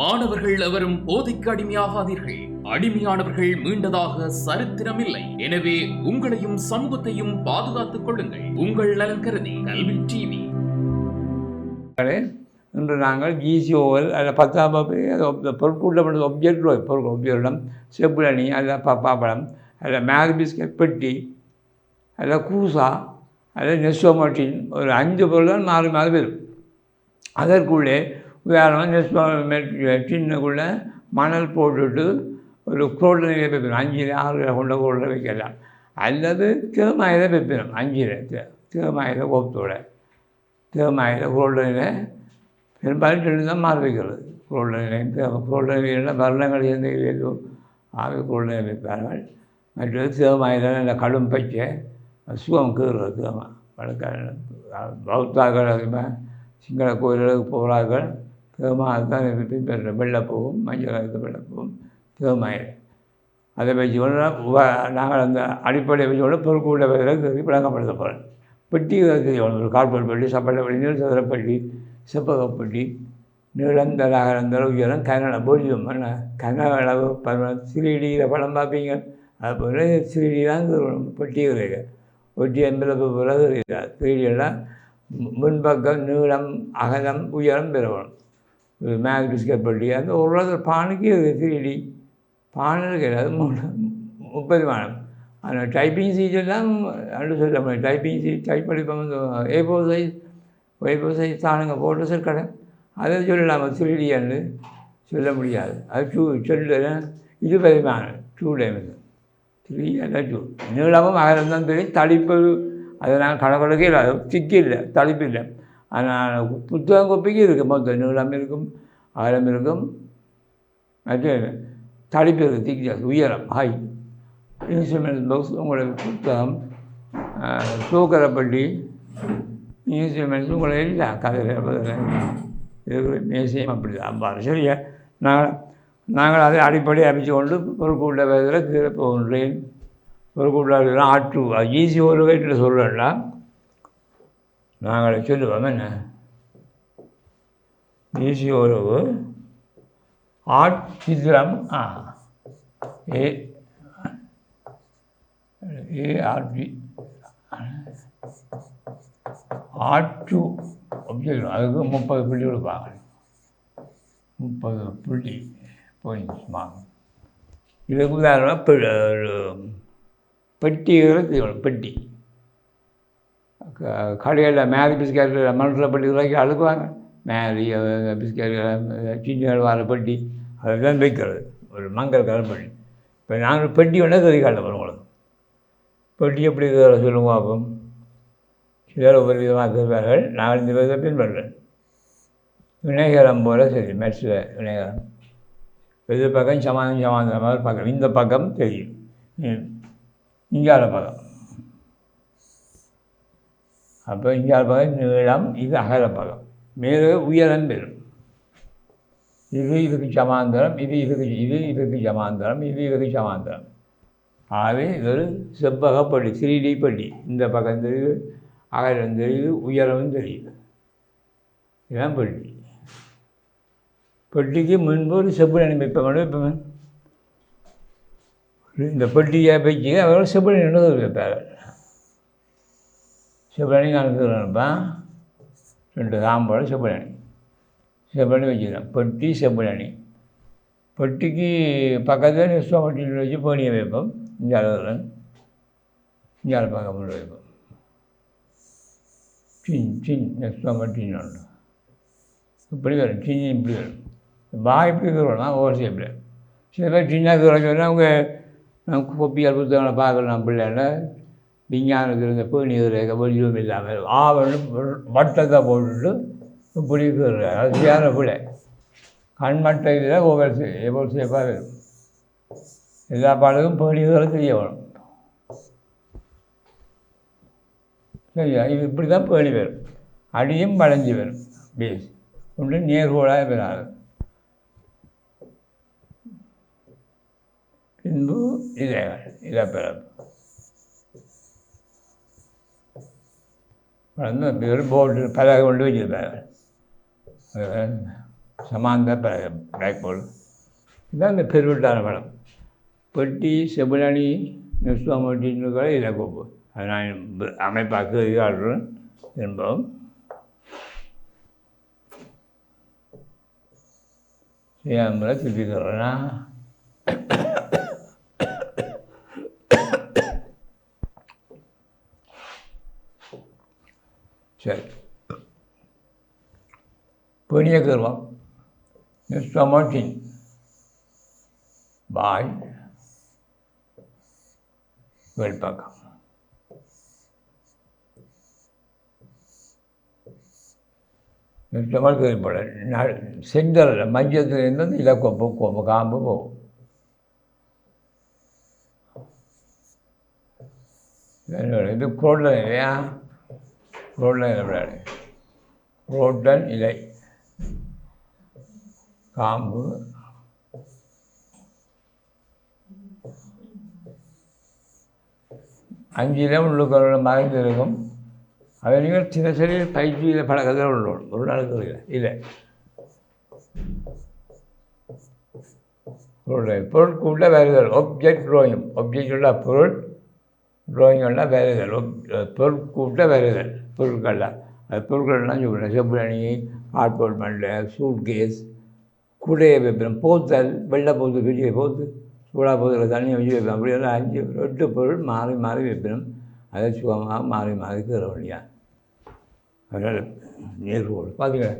மாணவர்கள் எவரும் போதைக்கு அடிமையாகாதீர்கள். அடிமையானவர்கள் மீண்டதாக சரித்திரமில்லை. எனவே உங்களையும் சமூகத்தையும் பாதுகாத்துக் கொள்ளுங்கள். உங்கள் நலன் கருதி கல்வி டிவி. இன்று நாங்கள் ஜிசிஓவில் அதில் பத்தாம் வகுப்பு பொருட்கூட்டம் ஒப்ஜெக்ட் பொருள் ஒப்ஜெக்டம் செப்புலணி அதில் பப்பாப்பழம் அதில் மேல் பிஸ்கட் பெட்டி அதில் கூசா அதில் நெஸ்டோமோட்டின் ஒரு அஞ்சு பொருள் தான் மாறி மாறி வரும். அதற்குள்ளே உதாரணமாக நெஸ்டோ டின்னுக்குள்ளே மணல் போட்டுட்டு ஒரு குரோட்டில் வைப்பிடும் அஞ்சில் ஆறு கொண்ட குரோட்டில் வைக்கலாம். அல்லது தேமாயில் வைப்பிடும் அஞ்சில் தேமாயில் கோபத்தோட தேமாயில் குரோட்டில் பெரும்பாலும் ரெண்டு தான் மாறி வைக்கிறது. குரோட்டில் குரோட்டில் வர்ணங்கள் எந்த ஏதோ ஆக குரோட்டில் வைப்பார்கள். மற்றது தேமாயில் நல்ல கடும் பச்சை சுகம் கீறுறது. தேமா வழக்கான பௌத்தாக்கள் அதிகமாக சிங்கள கோயில்களுக்கு போகிறார்கள் தேமா அதுதான் பின்பற்ற வெள்ளப்பூவும் மஞ்சள் கலந்த வெள்ளப்பூவும் தேமாயில் அதை வச்சு கொண்டு நாங்கள் அந்த அடிப்படையை வச்சு கொண்டு பொறுப்புள்ள வகையில் விளங்கப்படுத்த போகிறோம் பெட்டி ஒரு கார்பன் பெட்டி சப்பட்டை பெட்டி நீள் சதுரப்பட்டி செப்பகப்பட்டி நீளந்தர அகலந்தர உயரம் கனட என்ன? கன அளவு சிறிடியில் படம் பார்ப்பீங்க. அது போல் சிறிடி பெட்டி கிடையாது ஒட்டி எண்பது பிறகு த்ரீடியெல்லாம் முன்பக்கம் நீளம் அகலம் உயரம் பெறணும் மேக் பிஸ்கட் பட்டி அந்த ஒரு வருஷத்தில் பானைக்கு த்ரீடி பானை கிடையாது முப்பது மானம் ஆனால் டைப்பிங் சீட்டெல்லாம் அண்டு சொல்ல முடியும் டைப்பிங் சீட் டைப் படிப்போம் A four size Y four size தானுங்க போட்டு சார் கடை அதை சொல்லலாம் த்ரீடியான்னு சொல்ல முடியாது அது டூ சொல்ல இது பரிமாணம் டூ டைமென்ஷன் த்ரீ அல்ல டூ நீளமும் அகலம் தான் தெரியும் தடிப்பு அதை நாங்கள் கணக்கெடுக்க இல்லை திக்கு இல்லை தளிப்பு இல்லை ஆனால் புத்தகம் கோப்பைக்கு இருக்குது மொத்தம் நீளம் இருக்கும் ஆயிரம் இருக்கும் மற்ற தடிப்பு இருக்குது உயரம் ஹை இன்ஸ்ட்ருமெண்ட் பாக்ஸ் உங்களுடைய புத்தகம் சூக்கரப்பள்ளி இன்ஸ்ட்ருமெண்ட்ஸ் உங்களை இல்லை கதையில் இருக்கிற மேசையும் அப்படி தான் சரியா? நாங்கள் நாங்கள் அதை அடிப்படை அமைச்சு கொண்டு பொறுப்புள்ள வேதில் கீழே போகின்றேன். பொறுப்புள்ள ஆற்று ஈஸி ஒரு வீட்டில் சொல்லலாம் நாங்கள் சொல்லுவோம் என்ன? ஈஸி உறவு ஆட்சித்திரம் ஆ ஏ ஆட்சி ஆற்று அப்படின்னு அதுக்கு முப்பது புள்ளி கொடுப்பாங்க. முப்பது புள்ளி பாயிண்ட்ஸ் வாங்க இதுக்கு உதாரணமாக ஒரு பெட்டிகளை பெட்டி. கடையில் மேரி பிஸ்கட் மணத்தில் பெட்டி வரைக்கும் அழுக்குவாங்க. மேரி பிஸ்கட் சின்ன வர பெட்டி அதுதான் வைக்கிறது. ஒரு மங்கள் கலர் பெட்டி. இப்போ நாங்கள் பெட்டி வேணால் கறி காட்ட உங்களுக்கு. பெட்டி எப்படி சொல்லுவோம் அப்போ சிலர் ஒவ்வொரு விதமாக இருக்கிறார்கள் நான் இந்த விதத்தை பின்பற்றேன் விநாயகரம் போல் சரி மெட்ஸில் விநாயகரம். எது பக்கம் சமாதம் சமாதான மாதிரி பக்கம் இந்த பக்கம் தெரியும். இங்கால பக்கம். அப்போ இங்கே பக்கம் நீளம் இது அகல பக்கம் மேலே உயரம் பெறும். இது இதுக்கு சமாந்தரம் இது இதுக்கு இது இதுக்கு சமாந்தரம் இது இதுக்கு சமாந்தரம். ஆகவே இது ஒரு செவ்வகப்படி த்ரீ டி படி இந்த பக்கம் தெரியுது அகலம் தெரியுது உயரமும் தெரியுது. இதுதான் பெட்டி பெட்டிக்கு முன்பு ஒரு செப்பு நினைப்பேன் வைப்பேன் இந்த பெட்டியை வச்சு அவர் செப்பு நின்று வைப்பார்கள் செப்பலணி நான் நினைப்பேன் ரெண்டு சாம்பாடு செப்பலணி செப்பலணி வச்சுக்கிறேன். பெட்டி செப்பலணி பெட்டிக்கு பக்கத்தில் நிஸ்வமட்டியில் வச்சு பேணியை வைப்போம். இங்கே அளவில். இங்கே பக்கம் வைப்போம். சின் சின் நிஸ்வமட்டின்னு ஒன்று இப்படி வரும். சின்ன இப்படி வரும். பாய் இப்படி இருக்கிறோம்னா ஓவர் இப்படி. சில பேர் சின்ன இருக்கிறோம் சொன்னால் அவங்க கொப்பியால் புத்தகங்களை பார்க்கலாம் பிள்ளைல விஞ்ஞானத்தில் இருந்த பேணியர் வடிவம் இல்லாமல் ஆவணம் வட்டத்தை போட்டுட்டு பிடிக்கிற இருக்கிற பிள்ளை. கண் மட்டை இதில் ஒவ்வொரு எவ்வளோ சேஃபாக வரும் எல்லா பாடலும் பேணியர்களும் தெரிய வரும். சரியா இது இப்படி தான் பேணி வரும். அடியும் வளைஞ்சி வரும். பேஸ். ஒன்று நேர்கோளாக பெறாது பின்பு இதை இதை பிறப்பு வளர்ந்து ஒரு போர்டு பலகை கொண்டு வச்சிருப்பாங்க சமாந்த பிளாக் போர்டு இதுதான் இந்த பெருவிட்டான படம். பெட்டி செபிலனி நிஸ்வாமட்டின்னு கூட இதை கோப்பு அது நான் அமைப்பாக்கு ஆடுறேன் என்பதும் செய்யாமல் திருப்பி தர்றேன்னா சரி. பெரிய கர்வம் நிஸ்டமோட்டின் பாய். வெளிப்பக்கம் நிச்சயமாக கேள்விப்பட செங்கலில் மஞ்சத்துலேருந்து இலக்கம் கொம்பு காம்பு போகும் இது குரல் இல்லையா? குரோட்டன் விளையாடு. ரோட்டன் இலை காம்பு. அஞ்சு இடம் உள்ளுக்குள்ள மறைந்து இருக்கும். அதை நீங்கள் தினசரி பயிற்சியில் பழக்கத்தில் உள்ளோம். ஒரு நாளுக்கு இல்லை இல்லை பொருளை பொருட்குள்ள வேறுதல் ஒப்ஜெக்ட் ட்ராயிங் ஒப்ஜெக்ட் உள்ள பொருள். ட்ராயிங் உள்ள வேறுதல் பொருட்கூட்ட வேறுதல் பொருட்கள்லாம் அது பொருட்கள்லாம் சொல்கிறேன் செப்புரணி ஆட்போல் மண்டை சூட்கேஸ் குடையை வைப்பேன். போத்தல் வெள்ளை போத்து பெரிய போத்து சூடாக போத்தில் தண்ணி வச்சு வைப்பேன். அப்படியெல்லாம் அஞ்சு எட்டு பொருள் மாறி மாறி வைப்பேன். அதை சுகமாக மாறி மாறி கீற வழியா அதனால் நேர் ரோடு பார்த்தீங்களா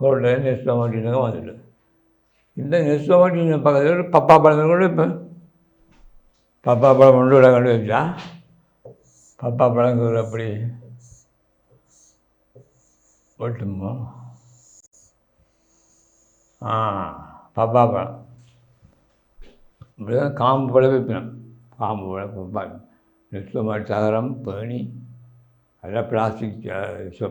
ரோட்டில் நெஸ்டோ மாட்டினாங்க வந்துட்டு. இந்த நெஸ்டோ மாட்டின பக்கத்தில் பப்பா பழம் கூட வைப்பேன். பப்பா பழம் கொண்டு விட கண்டு வச்சா பப்பா பழங்கிறது அப்படி ஒட்டுமோ ஆ பாப்பா பழம் இப்படிதான் காம்பு பழம் வைப்பேன். காம்பு பழம் பப்பா நிச்சயமாக சகரம் பேணி அதெல்லாம் பிளாஸ்டிக்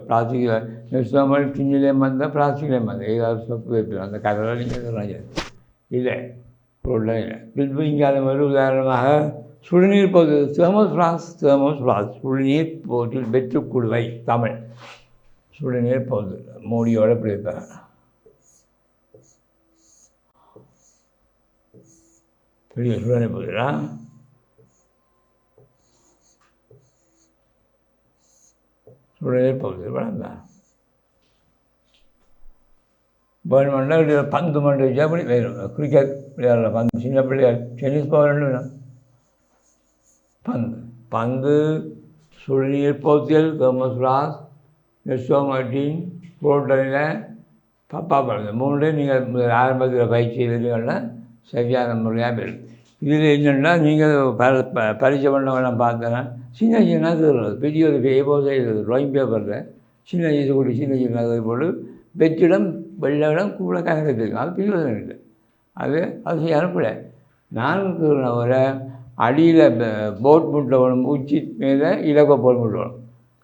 பிளாஸ்டிக் நிச்சயமாக டின்னிலேயும் வந்தால் பிளாஸ்டிக்லேயும் வந்தேன் ஏதாவது சொப்பு வைப்பேன். அந்த கதெல்லாம் நீங்கள் சொல்கிறாங்க இல்லை பொருள்லாம் இல்லை. பின்பு இங்கே அது மாதிரி உதாரணமாக சுடுநீர் போது தேமோஸ் ஃப்ளாஸ் தேமோஸ் ஃப்ளாஸ் சுடுநீர் போட்டில் வெற்று குழுவை தமிழ். சுடுநீர் பகுதி மோடியோட இப்படி இருப்பாங்க. பெரிய சுடுநீர் போகுதுடா சுடுநீர் பகுதி வேணாம் வேணுமெண்டா இப்படி பந்து மண்டு வச்சா அப்படி வேணும் கிரிக்கெட் விளையாடலாம் பந்து சின்ன பிள்ளையார் டென்னிஸ் போகணும் பந்து பங்கு. சுடுநீர் போத்தியல் தோமஸ் ராஸ் புரோட்டனில் பப்பா பழம் மூணு நீங்கள் ஆரம்பத்தில் பயிற்சி செய்வீங்கன்னா சரியான முறையாக போயிடும் இதில் என்னென்னா நீங்கள் ப ப பரிச்சை பண்ணவெல்லாம் பார்த்தேன்னா சின்ன சின்ன கீறுறது பெரிய ஒரு பேப்போ செய்கிறது ட்ராயிங் பேப்பரில் சின்ன வயசு கூட சின்ன சின்ன கீறு போட்டு வெற்றிடம் வெள்ளிடம் கூட கணக்கு தெரியும். அது பிரிவதம் இல்லை. அது அது செய்ய அனுப்பல நான் வரை அடியில் போட் முட்டை வேணும் உச்சி மேலே இலக்க போட் முட்டை வேணும்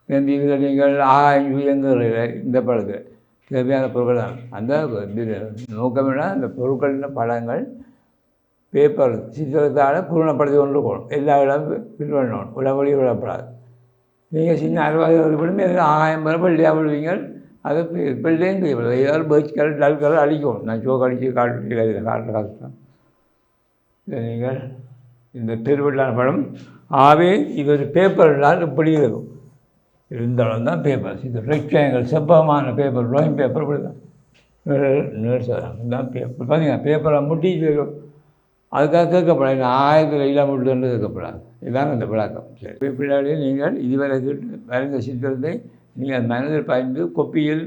இந்த இதில் நீங்கள் ஆகாயம் எங்கள் இந்த படத்தில். தேவையான பொருட்கள் தான். அந்த நோக்கம்னா அந்த பொருட்களின் படங்கள் பேப்பர் சித்திரத்தால் பூரணப்படுத்தி கொண்டு போகணும். எல்லா இடமும் பின் பண்ணணும். உடம்படி விடப்படாது. நீங்கள் சின்ன அறுபது விடுமே ஆகாயம் வரை பிள்ளையாக விடுவீங்க அது பிள்ளையும் செய்யப்படுது ஏதாவது பேர்ச் கலர் டல் கலர் அடிக்கும் நான் சோக்கு அடித்து காட்டு காட்டுற கஷ்டம் தான் நீங்கள் இந்த திருவிழான படம். ஆவே இது ஒரு பேப்பர்னால் இப்படி இருக்கும். இருந்தாலும் தான் பேப்பர் இது ரெக்டாங்கல் செப்பமான பேப்பர் ட்ராயிங் பேப்பர் இப்படி தான் தான் பேப்பர் பார்த்தீங்கன்னா பேப்பரை முட்டி அதுக்காக கேட்கப்படாது. ஆயிரத்தில் இல்லாமல் விட்டுன்னு கேட்கப்படாது. இதுதான் அந்த விளக்கம். சரி. பின்னாடியே நீங்கள் இதுவரை வரைந்த சித்திரத்தை நீங்கள் மனதில் பயந்து கொப்பியில்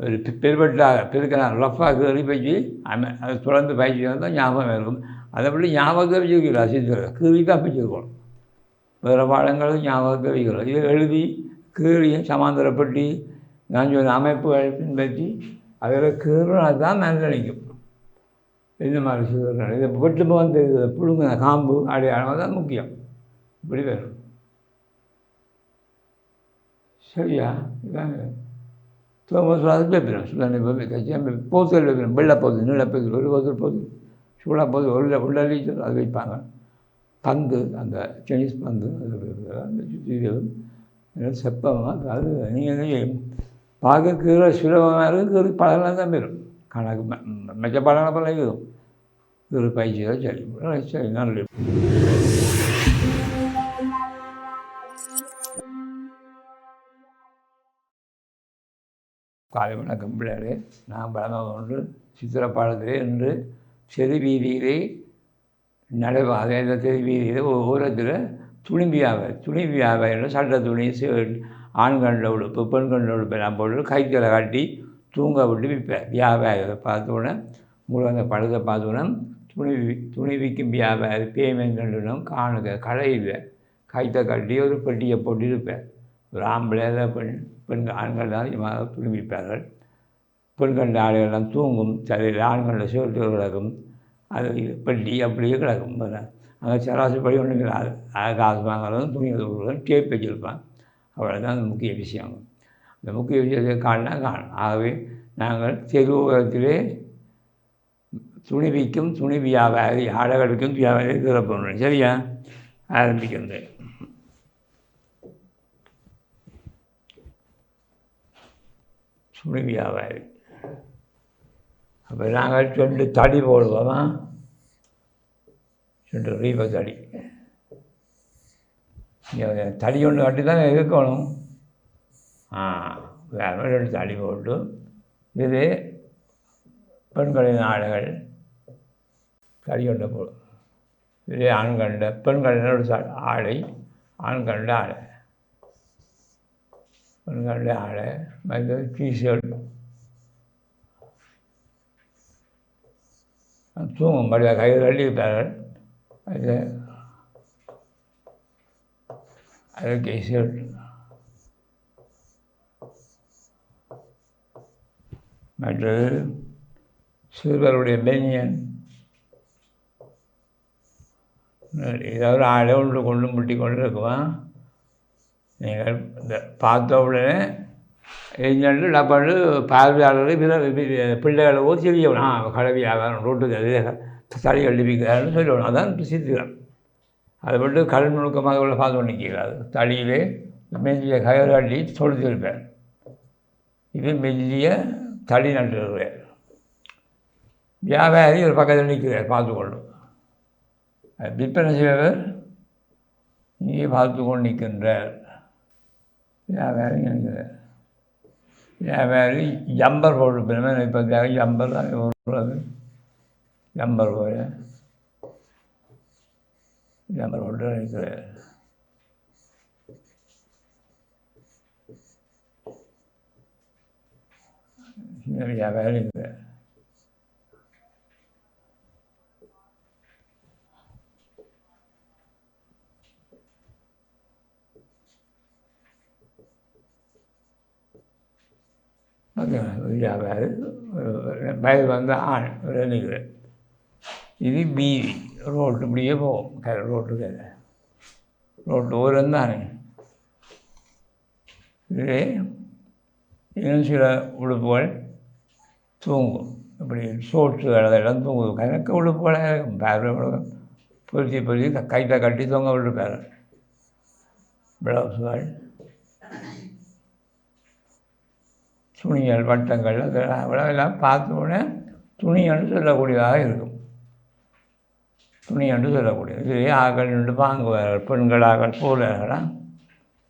ஒரு பெருபட்டாக பெருக்கிறார் ரஃபாக கறி பயிற்சி அமை அதை தொடர்ந்து பயிற்சி வந்தால் ஞாபகம் இருக்கும். அதை விட ஞாபகம் வச்சுக்கிறோம்? சித்திரம் கீறி தான் வச்சுருக்கணும் வேறு பாடங்களும் ஞாபகத்தை வைக்கிறோம் இதை எழுதி கீறிய சமாந்தரப்பட்டி நான் சொன்ன அமைப்புகள் பின்பற்றி அதில் கீறினா தான் மனதில் இந்த மாதிரி சொல்கிறேன் இதை விட்டு வந்து புழுங்க காம்பு அடையாளம் தான் முக்கியம். இப்படி வேணும். சரியா? இதாங்க தோமஸ் அது பேப்பிடும் சுதானி போய் கட்சியாக போத்தல் வைப்பிடும் வெள்ளை போகுது நீள போகுது ஒரு போத்தல் போகுது சூடாக போகுது உள்ள உள்ளே அது வைப்பாங்க. பந்து அந்த டென்னிஸ் பந்து அது அந்த சுற்றி செப்பமாக அது நீங்கள் பார்க்க சுலபமாக இருக்கிறது பழகலாம் தான் வரும் கணக்கு மெச்ச ம- மற்ற ஒரு பயிற்சி தான் சரி சரி நல்லது காலை வணக்கம் பிள்ளைகளே. நான் பலமாக ஒன்று சித்திரப்பாடத்திலே என்று செது வீதியிலே நடைபா இந்த தெரு வீதியில் ஓரத்தில் துணிவியாக துணிவியாக துணி வியாபாரம் சட்டை துணி சி- ஆண்கண்ட உடுப்பு பெண்கண்ட உடுப்பு நான் போட்டு கைத்தலை கட்டி தூங்க விட்டு விற்பேன். வியாபாரத்தை பார்த்தோன்னே உங்களுக்கு அந்த படத்தை பார்த்தோன்னே துணி துணி விற்கும் வியாபாரி பேமெண்ட்னும் காணுங்க கடையில் கைத்தை கட்டி ஒரு பெட்டியை போட்டு இருப்பேன். ஒரு ஆம்பளை பெண் பெண் ஆண்கள் தான் அதிகமாக துணி விற்பார்கள். பெண்கண்ட ஆளுகள்லாம் தூங்கும் தலையில் ஆண்கண்ட சிவட்டு கிடக்கும் அது இது பெட்டி அப்படியே கிடக்கும். அங்கே சராசரி படி ஒன்றும் கிடையாது அது காசு வாங்குறதும் துணி கொடுக்குறதும் டேப் வச்சுருப்பான் அவ்வளோதான் அந்த முக்கிய விஷயம். அந்த முக்கிய விஷயத்தை காணா காணும். ஆகவே நாங்கள் தெருவோரத்திலே துணி விற்கும் துணி வியாபாரி ஆடகளுக்கும் வியாபாரி திறப்பணும் சரியா? ஆரம்பிக்கிறது துணி வியாபாரி. அப்போ நாங்கள் ரெண்டு தடி போடுவோமா? ரெண்டு ரீப தடி. இங்க தடி ஒன்று கட்டி தான் இருக்கணும். ஆ வேறு ரெண்டு தடி போட்டு. இது பெண்களின் ஆடைகள். தடி ஒன்று போடும் இது ஆண்கண்ட பெண்களின் ஒரு ஆடை ஆண்கண்ட ஆடை. பெண்களுடைய ஆடை மற்றது டிஷர்ட் தூங்கும். படி கையில் கட்டியிருப்பார்கள் அது அது டிஷர்ட் மற்றது சிறுவருடைய பெனியன் ஏதாவது ஆடை ஒன்று கொண்டு முட்டி கொண்டு இருக்குவான் நீங்கள் இந்த பார்த்த உடனே எரிஞ்சு டப்பாண்டு பார்வையாளர்கள் பிற பிற- பிள்ளைகளோ தெரியணும் ஆ கடை வியாபாரம் ரோட்டுக்கு அது தடி கழிப்பிக்கிறாருன்னு சொல்லணும் அதான் சித்திரம் அதை மட்டும் கடல் நுணுக்கமாக உள்ள பார்த்து பண்ணிக்கிறார் தலையிலே மெல்லிய கயிறு கட்டி தொடுத்திருப்பார் இது மெல்லிய தடி நட்டுருக்கிறார் வியாபாரி ஒரு பக்கத்தில் நிற்கிறார் பார்த்து கொள்ளும் விற்பனை செய்வர் இங்கே பார்த்து கொண்டு நிற்கின்றார் வியாபாரி நினைக்கிறார் வியாபாரி ஜம்பர் போட்டு பிறமே இப்போ ஜம்பர் தான் போடுறது ஜம்பர் போல ஜம்பர் போட்டு நிற்கிறார் வியாபாரி நிற்கிறார் ஓகே வயது வந்த ஆண் நிற்கிறேன் இது பீதி ரோட்டு இப்படியே போகும் கரை ரோட்டுக்கு ரோட்டு ஓரம் தானே. இதே இன்னும் சில உடுப்புகள் தூங்கும். இப்படி சோற்று அதெல்லாம் தூங்குது கணக்கு உடுப்புகளாக இருக்கும். பேர பொருத்தி பொருத்தி கைத்தை கட்டி தூங்க விட்டுருப்பாரு. பிளவுஸ்கள். துணிகள் வட்டங்கள் அதெல்லாம் அவ்வளோலாம் பார்த்த உடனே துணி என்று சொல்லக்கூடியதாக இருக்கும். துணி என்று சொல்லக்கூடியது. இதுவே ஆக்கள் நின்று வாங்குவார்கள் பெண்களாக போகிறார்களா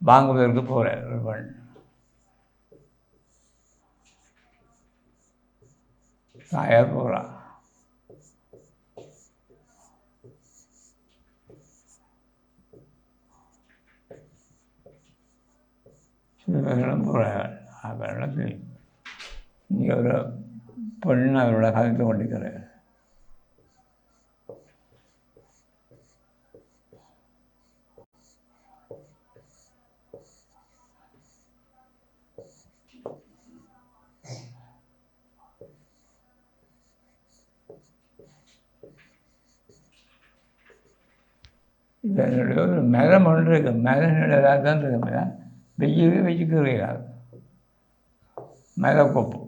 வாங்குவதற்கு போகிறார்கள் பெண். தாயார் போகிறா பேர்களும் போகிறார்கள் அவர்களும் தெரியும் ஒரு பெண் அவரோட கலந்து கொண்டிருக்கிறார் என்னுடைய ஒரு மரம் ஒன்று இருக்குது மரம் தான் இருக்கு. வெய்யவே வச்சுக்கிறீர்கள் மரக்கொப்பு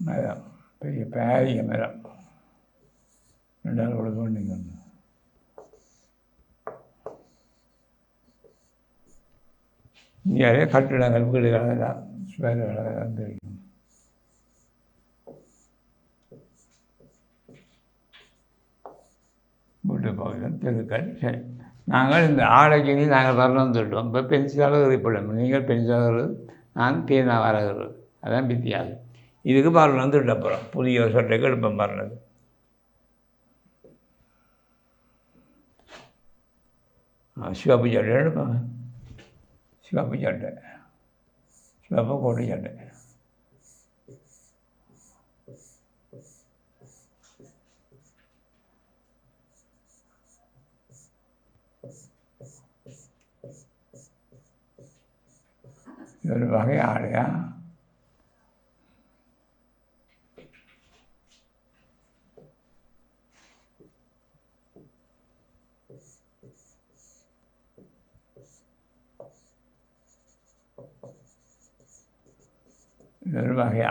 மரம் பெரிய பெரிய மரம் ரெண்டாவது கொடுக்க வேண்டிய நிறைய கட்டிடங்கள் வீடுகள் எல்லாம் சுவர்கள் தெரியும். வீட்டு பகுதியில் தெருக்கள் சரி. நாங்கள் இந்த ஆடைக்கு நாங்கள் வரணும்னு சொல்லுவோம் இப்போ பென்சிலாக குறிப்பிடும் நீங்கள் பென்சிலாக நான் பேனா வரகிறது அதான் வித்தியாசம். இதுக்கு வரணும் திட்ட போகிறோம் புதிய ஒரு சட்டைக்கு எழுப்பம் வரணுது ஆ, சிவப்பு சட்டை எடுப்பாங்க சிவப்பு சட்டை. சிவப்பு கோட்டை சட்டை. இது ஒரு வகை ஆடையா இது ஒரு வகை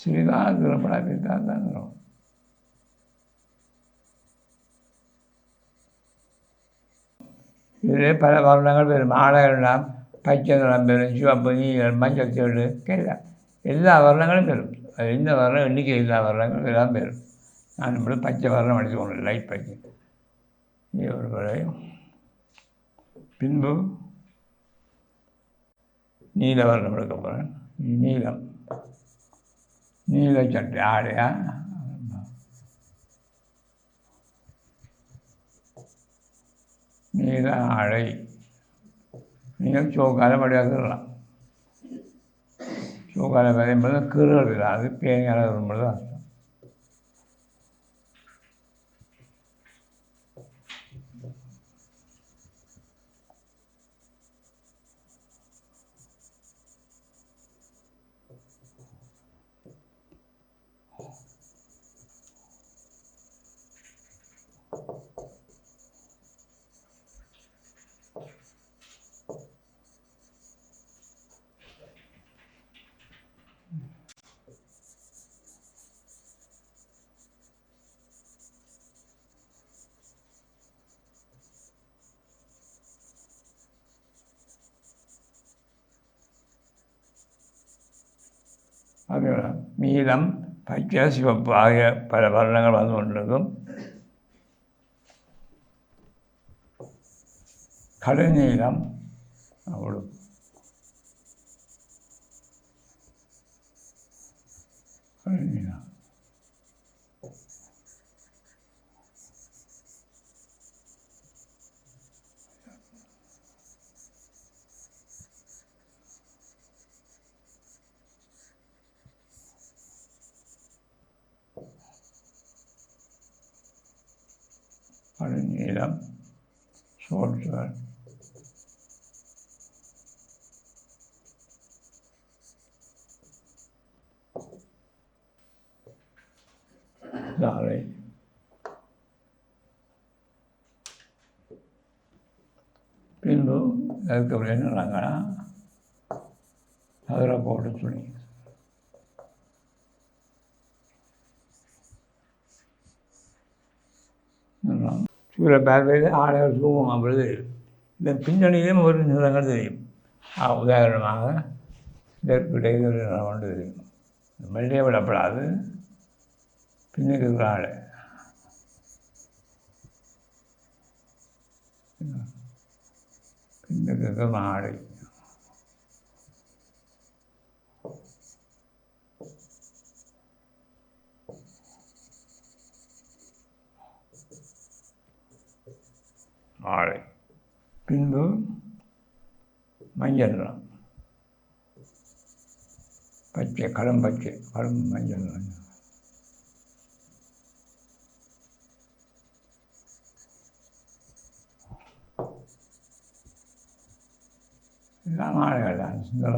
ஆடை பச்சை பனியன் சிறிதாக தூரப்படாது தான் தங்குறோம் இதிலே பல வர்ணங்கள் வரும் ஆடைகள்லாம் பச்சை நிறம் பெறும் சிவப்பு நீலம் மஞ்சள் சேடு கேட்க எல்லா வர்ணங்களும் பெறும் அது இந்த வர்ணம் எண்ணிக்கை எல்லா வர்ணங்களும் எல்லாம் பெறும் நான் இப்படி பச்சை வர்ணம் அடித்துக்கொண்டு லைட் பச்சை இது ஒரு முறை பின்பு நீல நீல சட்டை ஆடையா நீல ஆடை நீங்கள் சோக்கால வழியாக்கலாம் சோக்காலம் வரையும்போது கீறல் இல்லாது பேங்கால வரும்போது அர்த்தம் அது நீலம் பச்சை சிவப்பு ஆகிய பல வர்ணங்கள் வந்து கொண்டிருக்கும் கடுநீலம் அவ்வளோ கடுநீலம் கடுநீலம் சோற்றுகள் பின்பு அதுக்கப்புறம் என்ன நாங்கன்னா அதில் போட்டு துணி சூரிய பார்வையில் ஆடைகள் தூங்கும் அப்பொழுது இந்த பின்னணியிலும் ஒரு நிறங்கள் தெரியும். உதாரணமாக இதற்கிடையே ஒரு நிறம் ஒன்று தெரியும். வெள்ளையை விடப்படாது. பின்னுக்கு இருக்கிற ஆடை. பின்னுக்கு ஆடை. ஆடை பின்பு மஞ்சள் நிறம் பச்சை கரும் பச்சை கரும் மஞ்சள் நிறம் எல்லாம் ஆடைகள் தான் சுந்தர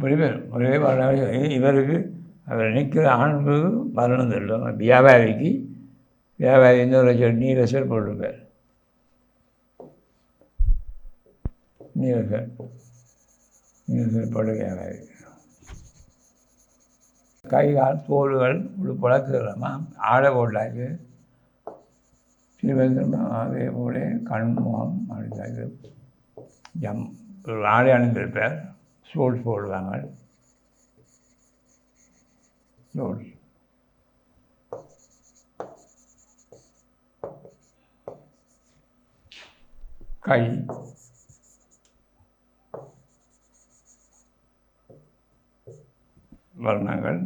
வர்ணங்கள் ஒரே வரணும் இவருக்கு அவர் நிற்கிற ஆண்களுக்கு மரணம் தெரியும். வியாபாரிக்கு வியாபாரி இன்னொரு லட்சம் நீரசர் போட்டிருப்பார். நீரசர் லட்சம் போட்டு வியாபாரி. கை கால் தோள்கள் உடுப்பழக்கிறமா ஆடை போட்டாச்சு. திரும்ப அதே போல கண் முகம் அடித்தாச்சு ஜம் ஒரு ஆடை அணிந்திருப்பார். சோல்ஸ் போடுவாங்க. சோல்ஸ் கை. வர்ணங்கள்.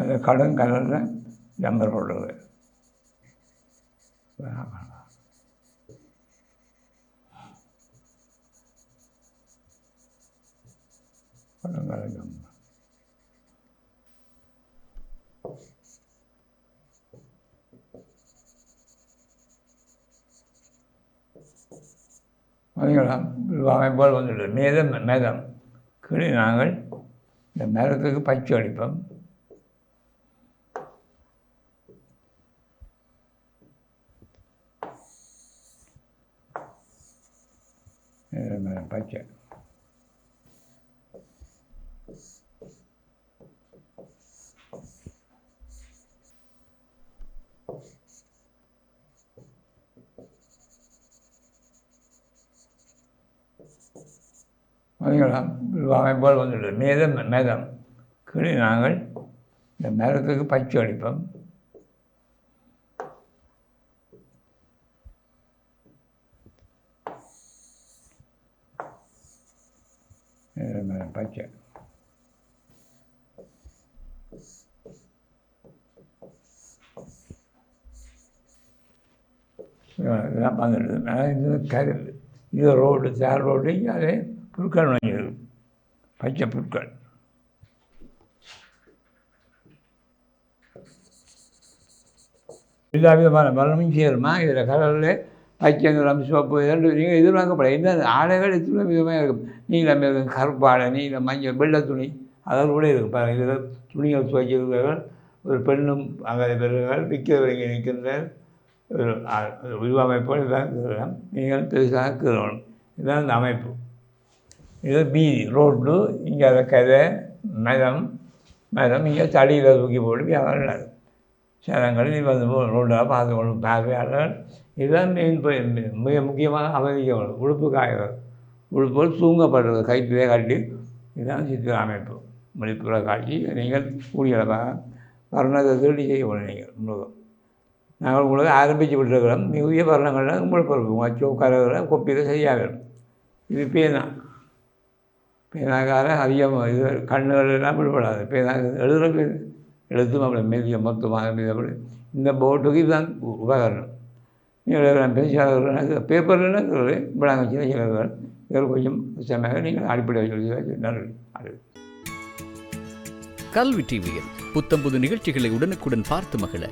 அது கடன் கலரில் ஜம்பர் பார்த்தீங்களா அமைப்போல் வந்துட்டு மேதம் மேதம் கீழே நாங்கள் இந்த மேதத்துக்கு பச்சை அடிப்போம் பச்சை மரம் பச்சை போல் அமைப்போல் மேதம் மேதம். கீழே நாங்கள் இந்த மேதத்துக்கு பச்சை அடிப்போம் இது பச்சை இதெல்லாம் வந்துடுது இது கரு இது ரோடு தார் ரோடு அதே புற்கள் வாங்கிடுது பச்சை புற்கள். எல்லா விதமான மரணமும் சேருமா? இதில் கடலில் பச்சை நிறம் சிவப்பு இதெல்லாம் நீங்கள் எதிர்பார்க்கப்படாது இந்த ஆடைகள் எத்தனை விதமாக இருக்கும்? நீளம் இருக்கும் கருப்பு ஆடை நீளம் மஞ்சள் வெள்ளை துணி. அதெல்லாம் கூட இருக்குது பாருங்கள் இதில் துணிகள் துவைக்கிறவர்கள் ஒரு பெண்ணும் அங்கே பெறுகிறார்கள் விற்கிறவங்க நிற்கின்ற ஒரு உருவமைப்போடு இதான் நீங்கள் பெருசாக கீறணும். இதுதான் இந்த அமைப்பு. இது பீதி ரோடு இங்கே அதை கதை மதம் மதம் இங்கே தடியில் தூக்கி போட்டு வியாபாரம் நடக்கும் வந்து ரோட்டில் பார்த்து கொண்டு பார்வையாளர்கள் இதுதான் மெயின் மிக முக்கியமாக அமைதிக்கணும் உழுப்பு காய்கள் உடுப்புகள் தூங்கப்படுறது கைப்பிலே கட்டி இதுதான் சித்திர அமைப்பு. மணிப்புற காட்சி நீங்கள் கூடியளவாக வர்ணத்தை திருடி செய்யணும் நீங்கள் உங்களுக்கு நாங்கள் உங்களுக்கு ஆரம்பித்து விட்டுருக்கிறோம். மிகுதிய வர்ணங்கள்லாம் உங்களுக்கு பொறுப்பு. உங்கள் அச்சோ கரகளை கொப்பியில் சரியாக இது இது தான். பேனாக்கார அதிகம் இது கண்ணுகளெல்லாம் விடுபடாது பேனா எழுதுகிற எழுத்தும் அப்படி மெல்லிய மொத்தமாக மீதப்படி இந்த போட்டுக்கு இதுதான் உபகரணம். நீங்கள் எழுதுகிறேன் பேச்சாளர்கள் பேப்பர்லாம் இருக்கிறது விடாங்க சில சிலர்கள் இதில் கொஞ்சம் கஷ்டமாக நீங்கள் அடிப்படை சொல்லி நல்லது அது கல்வி டிவியில் புத்தம்புது நிகழ்ச்சிகளை உடனுக்குடன் பார்த்து மகிழ.